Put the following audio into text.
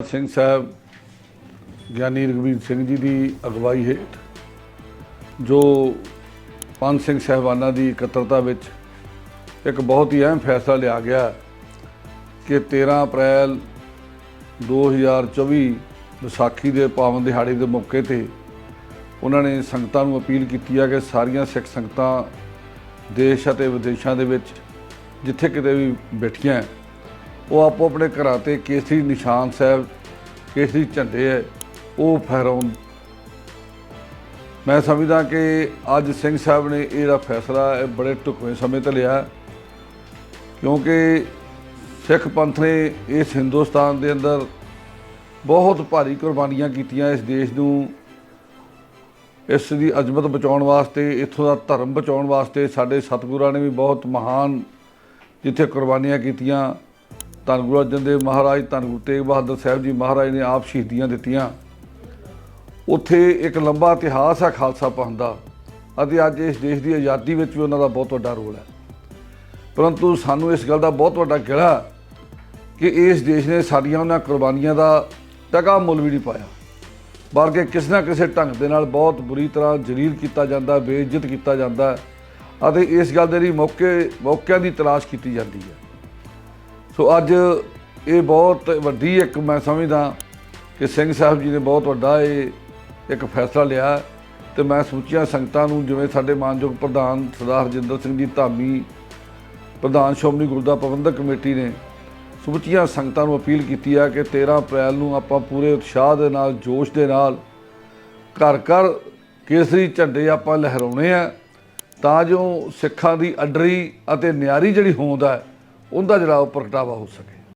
ਸਿੰਘ ਸਾਹਿਬ, ਗਿਆਨੀ ਰਘਵੀਰ ਸਿੰਘ ਜੀ ਦੀ ਅਗਵਾਈ ਹੇਠ, ਜੋ ਪੰਜ ਸਿੰਘ ਸਾਹਿਬਾਨਾਂ ਦੀ ਇਕੱਤਰਤਾ ਵਿੱਚ ਇੱਕ ਬਹੁਤ ਹੀ ਅਹਿਮ ਫੈਸਲਾ ਲਿਆ ਗਿਆ ਕਿ 13 ਅਪ੍ਰੈਲ 2024 ਵਿਸਾਖੀ ਦੇ ਪਾਵਨ ਦਿਹਾੜੇ ਦੇ ਮੌਕੇ ਤੇ ਉਹਨਾਂ ਨੇ ਸੰਗਤਾਂ ਨੂੰ ਅਪੀਲ ਕੀਤੀ ਹੈ ਕਿ ਸਾਰੀਆਂ ਸਿੱਖ ਸੰਗਤਾਂ ਦੇਸ਼ ਅਤੇ ਵਿਦੇਸ਼ਾਂ ਦੇ ਵਿੱਚ ਜਿੱਥੇ ਕਿਤੇ ਵੀ ਬੈਠੀਆਂ ਉਹ ਆਪੋ ਆਪਣੇ ਘਰਾਂ ਤੇ ਕੇਸਰੀ ਨਿਸ਼ਾਨ ਸਾਹਿਬ, ਕੇਸਰੀ ਝੰਡੇ ਹੈ, ਉਹ ਫਹਿਰਾਉਣ। ਮੈਂ ਸਮਝਦਾ ਕਿ ਅੱਜ ਸਿੰਘ ਸਾਹਿਬ ਨੇ ਇਹ ਜਿਹੜਾ ਫੈਸਲਾ ਇਹ ਬੜੇ ਢੁਕਵੇਂ ਸਮੇਂ ਤੇ ਲਿਆ, ਕਿਉਂਕਿ ਸਿੱਖ ਪੰਥ ਨੇ ਇਸ ਹਿੰਦੁਸਤਾਨ ਦੇ ਅੰਦਰ ਬਹੁਤ ਭਾਰੀ ਕੁਰਬਾਨੀਆਂ ਕੀਤੀਆਂ ਇਸ ਦੇਸ਼ ਨੂੰ। ਇਸ ਦੀ ਅਜ਼ਮਤ ਬਚਾਉਣ ਵਾਸਤੇ, ਇੱਥੋਂ ਦਾ ਧਰਮ ਬਚਾਉਣ ਵਾਸਤੇ ਸਾਡੇ ਸਤਿਗੁਰਾਂ ਨੇ ਵੀ ਬਹੁਤ ਮਹਾਨ ਜਿੱਥੇ ਕੁਰਬਾਨੀਆਂ ਕੀਤੀਆਂ। ਧੰਨ ਗੁਰੂ ਅਰਜਨ ਦੇਵ ਮਹਾਰਾਜ, ਧੰਨ ਗੁਰੂ ਤੇਗ ਬਹਾਦਰ ਸਾਹਿਬ ਜੀ ਮਹਾਰਾਜ ਨੇ ਆਪ ਸ਼ਹੀਦੀਆਂ ਦਿੱਤੀਆਂ। ਉੱਥੇ ਇੱਕ ਲੰਬਾ ਇਤਿਹਾਸ ਹੈ ਖਾਲਸਾ ਪੰਥ ਦਾ ਅਤੇ ਅੱਜ ਇਸ ਦੇਸ਼ ਦੀ ਆਜ਼ਾਦੀ ਵਿੱਚ ਵੀ ਉਹਨਾਂ ਦਾ ਬਹੁਤ ਵੱਡਾ ਰੋਲ ਹੈ। ਪਰੰਤੂ ਸਾਨੂੰ ਇਸ ਗੱਲ ਦਾ ਬਹੁਤ ਵੱਡਾ ਗਿਲਾ ਕਿ ਇਸ ਦੇਸ਼ ਨੇ ਸਾਡੀਆਂ ਉਹਨਾਂ ਕੁਰਬਾਨੀਆਂ ਦਾ ਟਕਾ ਮੁੱਲ ਵੀ ਨਹੀਂ ਪਾਇਆ। ਬਲਕਿ ਕਿਸੇ ਨਾ ਕਿਸੇ ਢੰਗ ਦੇ ਨਾਲ ਬਹੁਤ ਬੁਰੀ ਤਰ੍ਹਾਂ ਜਲੀਲ ਕੀਤਾ ਜਾਂਦਾ, ਬੇਇੱਜ਼ਤ ਕੀਤਾ ਜਾਂਦਾ ਅਤੇ ਇਸ ਗੱਲ ਦੇ ਲਈ ਮੌਕੇ, ਮੌਕਿਆਂ ਦੀ ਤਲਾਸ਼ ਕੀਤੀ ਜਾਂਦੀ ਹੈ। ਸੋ ਅੱਜ ਇਹ ਬਹੁਤ ਵੱਡੀ ਇੱਕ ਮੈਂ ਸਮਝਦਾ ਕਿ ਸਿੰਘ ਸਾਹਿਬ ਜੀ ਨੇ ਬਹੁਤ ਵੱਡਾ ਇਹ ਇੱਕ ਫੈਸਲਾ ਲਿਆ ਹੈ ਤੇ ਮੈਂ ਸਮੁੱਚੀਆਂ ਸੰਗਤਾਂ ਨੂੰ ਜਿਵੇਂ ਸਾਡੇ ਮਾਨਯੋਗ ਪ੍ਰਧਾਨ ਸਰਦਾਰ ਹਰਜਿੰਦਰ ਸਿੰਘ ਜੀ ਧਾਮੀ, ਪ੍ਰਧਾਨ ਸ਼੍ਰੋਮਣੀ ਗੁਰਦੁਆਰਾ ਪ੍ਰਬੰਧਕ ਕਮੇਟੀ ਨੇ ਸਮੁੱਚੀਆਂ ਸੰਗਤਾਂ ਨੂੰ ਅਪੀਲ ਕੀਤੀ ਆ ਕਿ 13 ਅਪ੍ਰੈਲ ਨੂੰ ਆਪਾਂ ਪੂਰੇ ਉਤਸ਼ਾਹ ਦੇ ਨਾਲ, ਜੋਸ਼ ਦੇ ਨਾਲ ਘਰ ਘਰ ਕੇਸਰੀ ਝੰਡੇ ਆਪਾਂ ਲਹਿਰਾਉਣੇ ਆ ਤਾਂ ਜੋ ਸਿੱਖਾਂ ਦੀ ਅਡਰੀ ਅਤੇ ਨਿਆਰੀ ਜਿਹੜੀ ਹੋਂਦ ਹੈ ਉਹਦਾ ਜਿਹੜਾ ਉਹ ਪ੍ਰਗਟਾਵਾ ਹੋ ਸਕੇ।